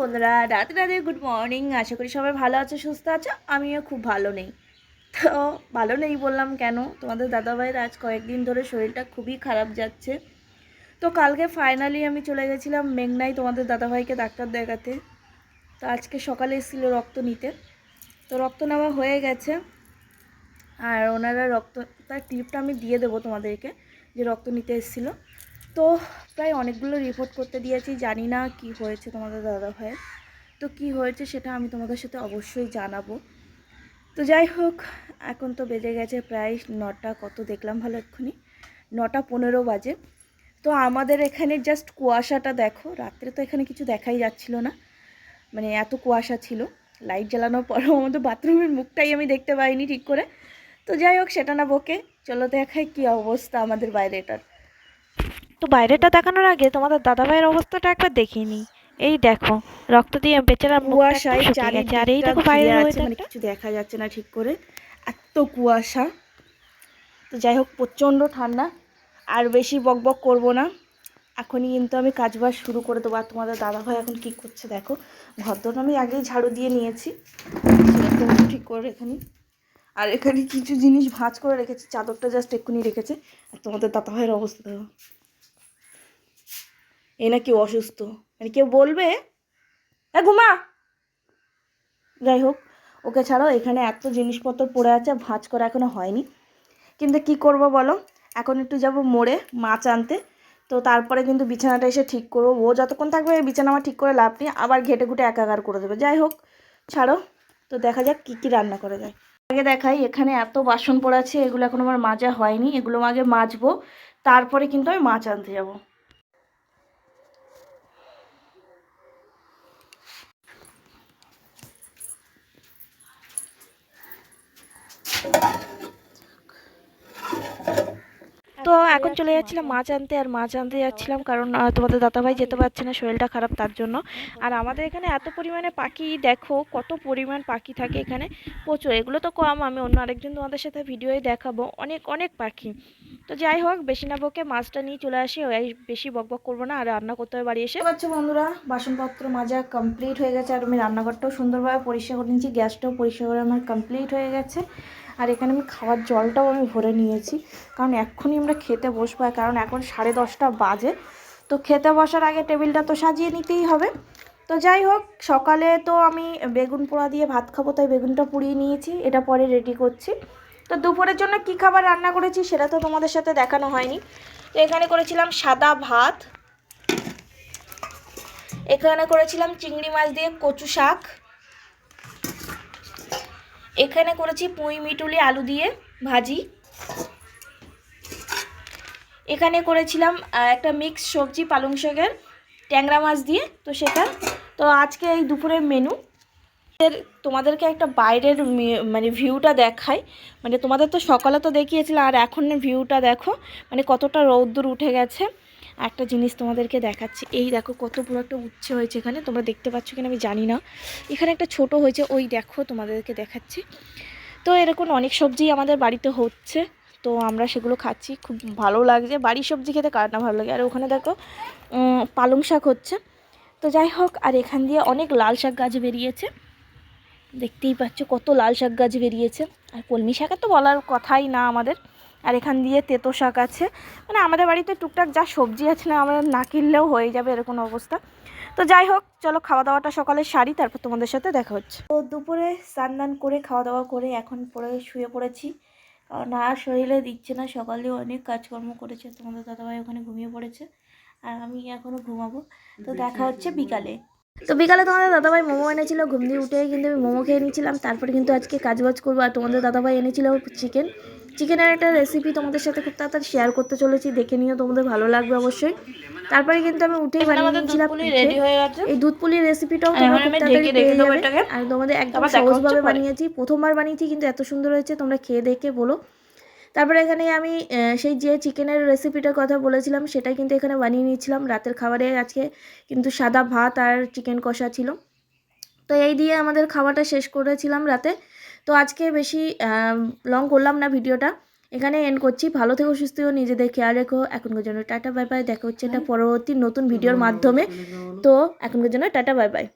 বন্ধুরা রাতে রাতে গুড মর্নিং আশা করি সবাই ভালো আছো, সুস্থ আছো? আমিও খুব ভালো নেই। তো ভালো নেই বললাম কেন? তোমাদের দাদাভাইয়ের আজ কয়েকদিন ধরে শরীরটা খুবই খারাপ যাচ্ছে। তো কালকে ফাইনালি আমি চলে গেছিলাম মেঘনাই তোমাদের দাদাভাইকে ডাক্তার দেখাতে। তো আজকে সকালে এসেছিল রক্ত নিতে। তো রক্ত নেওয়া হয়ে গেছে। আর ওনারা রক্ত, তার ক্লিপটা আমি দিয়ে দেবো তোমাদেরকে, যে রক্ত নিতে এসেছিল। তো প্রায় অনেকগুলো রিপোর্ট করতে দিয়েছি, জানি না কি হয়েছে তোমাদের দাদা ভাইয়ের তো কি হয়েছে সেটা আমি তোমাদের সাথে অবশ্যই জানাব। তো যাই হোক, এখন তো বেজে গেছে প্রায় নটা, কত দেখলাম ভালো এক্ষুনি, নটা পনেরো বাজে। তো আমাদের এখানে জাস্ট কুয়াশাটা দেখো, রাত্রে তো এখানে কিছু দেখাই যাচ্ছিল না। মানে এত কুয়াশা ছিল লাইট জ্বালানোর পরেও আমাদের বাথরুমের মুখটাই আমি দেখতে পাইনি ঠিক করে। তো যাই হোক, সেটা না বকে, চলো দেখাই কি অবস্থা আমাদের বাইরেটার। তো বাইরেটা দেখানোর আগে তোমাদের দাদাভাইয়ের অবস্থাটা একবার দেখিয়ে নিই। এই দেখো রক্ত দিয়ে বেচারা কুয়াশায় কুয়াশায় আর এই দেখো আছে, মানে কিছু দেখা যাচ্ছে না ঠিক করে। এত কুয়াশা। তো যাই হোক প্রচণ্ড ঠান্ডা। আর বেশি বকবক করব না। এখনই কিন্তু আমি কাজ কাজবাজ শুরু করে দেবো। আর তোমাদের দাদাভাই এখন কি করছে দেখো। ঘরদোর আমি আগেই ঝাড়ু দিয়ে নিয়েছি। ঠিক করে এখানে আর এখানে কিছু জিনিস ভাঁজ করে রেখেছি। চাদরটা জাস্ট এক্ষুনি রেখেছে। আর তোমাদের দাদাভাইয়ের অবস্থা দেখো। এই না কেউ অসুস্থ। মানে কেউ বলবে হ্যাঁ ঘুমা! যাই হোক, ওকে ছাড়াও এখানে এত জিনিসপত্র পড়ে আছে, ভাঁজ করা এখনও হয়নি। কিন্তু কি করব বলো? এখন একটু যাব মোড়ে মাছ আনতে। তো তারপরে কিন্তু বিছানাটা এসে ঠিক করব। ও যতক্ষণ থাকবে বিছানা আমার ঠিক করে লাভ নেই। আবার ঘেটে ঘুটে একাকার করে দেবে। যাই হোক, ছাড়ো। তো দেখা যাক কী কী রান্না করা যায়। আগে দেখাই, এখানে এত বাসন পড়ে আছে, এগুলো এখন আমার মাজা হয়নি। এগুলো আগে মাজবো। তারপরে কিন্তু আমি মাছ আনতে যাব। তো এখন চলে যাচ্ছিলাম মাছ আনতে আর মাছ আনতে যাচ্ছিলাম কারণ তোমাদের দাদাভাই যেতে পারছে না, শরীরটা খারাপ তার জন্য। আর আমাদের এখানে এত পরিমাণে পাখি দেখো, কত পরিমাণ পাখি থাকে এখানে। প্রচুর, এগুলো তো কম, আমি অন্য আরেকজন তোমাদের সাথে ভিডিওয়ে দেখাবো। অনেক অনেক পাখি। তো যাই হোক, বেশি না বকে মাছটা নিয়ে চলে আসি ওই বেশি বকবক করব না, আর রান্না করতে হবে বাড়ি এসে। পাচ্ছ বন্ধুরা, বাসনপত্র মাজা কমপ্লিট হয়ে গেছে, আর আমি রান্নাঘরটাও সুন্দরভাবে পরিষ্কার করে নিয়েছি, গ্যাসটাও পরিষ্কার করে আমার কমপ্লিট হয়ে গেছে। আর এখানে আমি খাওয়ার জলটাও আমি ভরে নিয়েছি, কারণ এক্ষুনি আমরা খেতে বসবো কারণ এখন সাড়ে দশটা বাজে, তো খেতে বসার আগে টেবিলটা তো সাজিয়ে নিতেই হবে। তো যাই হোক, সকালে তো আমি বেগুন পোড়া দিয়ে ভাত খাব, তাই বেগুনটা পুড়িয়ে নিয়েছি, এটা পরে রেডি করছি। তো দুপুরের জন্য কি খাবার রান্না করেছি সেটা তো তোমাদের সাথে দেখানো হয়নি। তো এখানে করেছিলাম সাদা ভাত। এখানে করেছিলাম চিংড়ি মাছ দিয়ে কচু শাক। এখানে করেছি পুঁই মিটুলি আলু দিয়ে ভাজি। এখানে করেছিলাম একটা মিক্স সবজি পালং শাকের ট্যাংরা মাছ দিয়ে, তো সেটা। তো আজকে এই দুপুরের মেনু তোমাদেরকে একটা বাইরের মানে ভিউটা দেখাই। মানে তোমাদের তো সকালে তো দেখিয়েছিলাম, আর এখন ভিউটা দেখো মানে কতটা রৌদ্র উঠে গেছে। একটা জিনিস তোমাদেরকে দেখাচ্ছি। এই দেখো কত বড় একটা উচ্ছে হয়েছে এখানে, তোমরা দেখতে পাচ্ছ কিনা আমি জানি না। এখানে একটা ছোট হয়েছে, ওই দেখো তোমাদেরকে দেখাচ্ছি। তো এরকম অনেক সবজি আমাদের বাড়িতে হচ্ছে, তো আমরা সেগুলো খাচ্ছি, খুব ভালো লাগছে। বাড়ির সবজি খেতে কার না ভালো লাগে? আর ওখানে দেখো পালং শাক হচ্ছে। তো যাই হোক, আর এখান দিয়ে অনেক লাল শাক গাছ বেরিয়েছে। দেখতেই পাচ্ছ কত লাল শাক গাছ বেরিয়েছে। আর কলমি শাকের তো বলার কথাই না আমাদের। আর এখান দিয়ে তেতো শাক আছে। মানে আমাদের বাড়িতে টুকটাক যা সবজি আছে না আমরা না কিনলেও হয়ে যাবে এরকম অবস্থা। তো যাই হোক চলো খাওয়া দাওয়াটা সকালে সারি তারপর তোমাদের সাথে দেখা হচ্ছে। তো দুপুরে স্নান দান করে খাওয়া দাওয়া করে এখন পরে শুয়ে পড়েছি। কারণ আর শরীরে দিচ্ছে না সকালে অনেক কাজকর্ম করেছে। তোমাদের দাদাভাই ওখানে ঘুমিয়ে পড়েছে। আর আমি এখনও ঘুমাবো। তো দেখা হচ্ছে বিকালে। তো বিকালে তোমাদের দাদাভাই মোমো এনেছিল ঘুম দিয়ে উঠে কিন্তু আমি মোমো খেয়ে নিয়েছিলাম। তারপরে কিন্তু আজকে কাজবাজ করব আর তোমাদের দাদাভাই এনেছিল চিকেন চিকেনের একটা রেসিপি তোমাদের সাথে খুব তাড়াতাড়ি শেয়ার করতে চলেছি দেখে নিও তোমাদের ভালো লাগবে অবশ্যই। তারপরে কিন্তু আমি উঠেই বানিয়ে নিয়েছিলাম এই দুধ পুলির রেসিপিটাও তোমরা খুব তাড়াতাড়ি পেয়ে যাবে। আর তোমাদের একদম দেখা সহজভাবে বানিয়েছি প্রথমবার বানিয়েছি কিন্তু এত সুন্দর হয়েছে তোমরা খেয়ে দেখে বলো। তারপরে এখানে আমি সেই যে চিকেনের রেসিপিটার কথা বলেছিলাম সেটাই কিন্তু এখানে বানিয়ে নিয়েছিলাম। রাতের খাবারে আজকে কিন্তু সাদা ভাত আর চিকেন কষা ছিল। তো এই দিয়ে আমাদের খাওয়াটা শেষ করেছিলাম রাতে। তো আজকে বেশি লং করলাম না ভিডিওটা। এখানে এন্ড করছি। ভালো থেকো সুস্থ নিজেদের খেয়াল রেখো। এখনকার জন্য টাটা বাই বাই দেখা হচ্ছে একটা পরবর্তী নতুন ভিডিওর মাধ্যমে। তো এখনকার জন্য টাটা বাই বাই